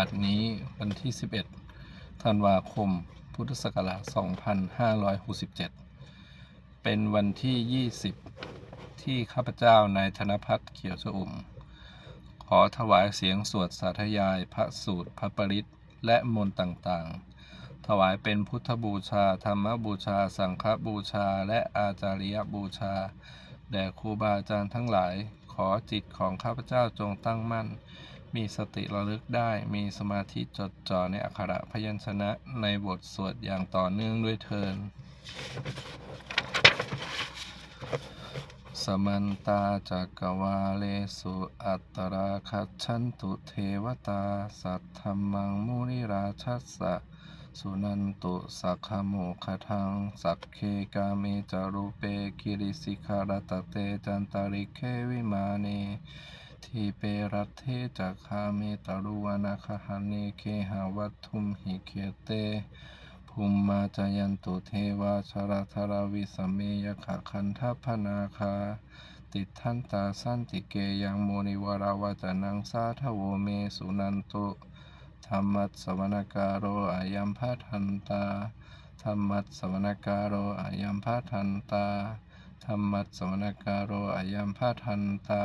บัดนี้วันที่ 11 ธันวาคม พุทธศักราช 2567 เป็นวันที่ 20 ที่ข้าพเจ้านายธนพัฒน์เขียวชอุ่ม ขอถวายเสียงสวดสาธยายพระสูตรพระปริตและมนต์ต่างๆ ถวายเป็นพุทธบูชา ธรรมบูชา สังฆบูชา และอาจาริยบูชา แด่ครูบาอาจารย์ทั้งหลาย ขอจิตของข้าพเจ้าจงตั้งมั่น มีสติระลึกได้ มีสมาธิจดจ่อในอักขระพยัญชนะในบทสวดอย่างต่อเนื่องด้วยเทิน สมันตาจักวาเลสุอัตตราคัจฉันตุเทวตา สัทธรรมังมุนิราชัสสะสุนันตุสักขโมคทัง สักเคกาเมจารุเปกิริสิขารตเตจันตาริเควิมาเน ทีเปรัตเทจักขาเมตารุวนาคหันเนเคหาวัตุมหิเคเตภูมมาจายันตุเทวาชราธราวิสเมยขะคันทัพนาคา ติดทันตาสันติเกยังโมนิวราวาจานังสาทโวเมสุนันตุธรรมัสสวนการโรอายัมพัทันตาธรรมัสสวนการโรอายัมพัทันตาธรรมัสสวนการโรอายัมพัทันตา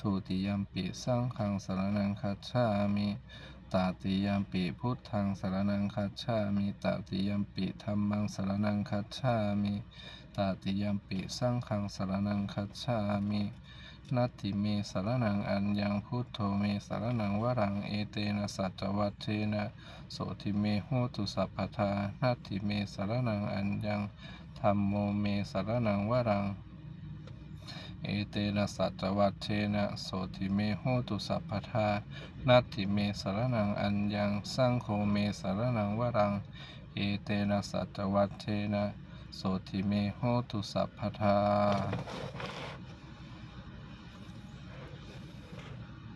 ทุติยมปิสังฆังสารณังคัจฉามิตาติยมปิพุทธังสารณังคัจฉามิตาติยมปิธัมมังสารณังคัจฉามิตาติยมปิสังฆังสารณังคัจฉามินัตติเมสารณังอัญญังพุทโธเมสารณังวรังเอเตนะสัจวัตเทนะโสติเมโหตุสัพพทานัตติเมสารณังอัญญังธัมโมเมสารณังวรัง เอเตนะสัจวัตเชนะโสติเมโหตุสัพพทานัตถิเมสารนังอัญญังสังโฆเมสารนังวรัง เอเตนะสัจวัตเชนะโสติเมโหตุสัพพทา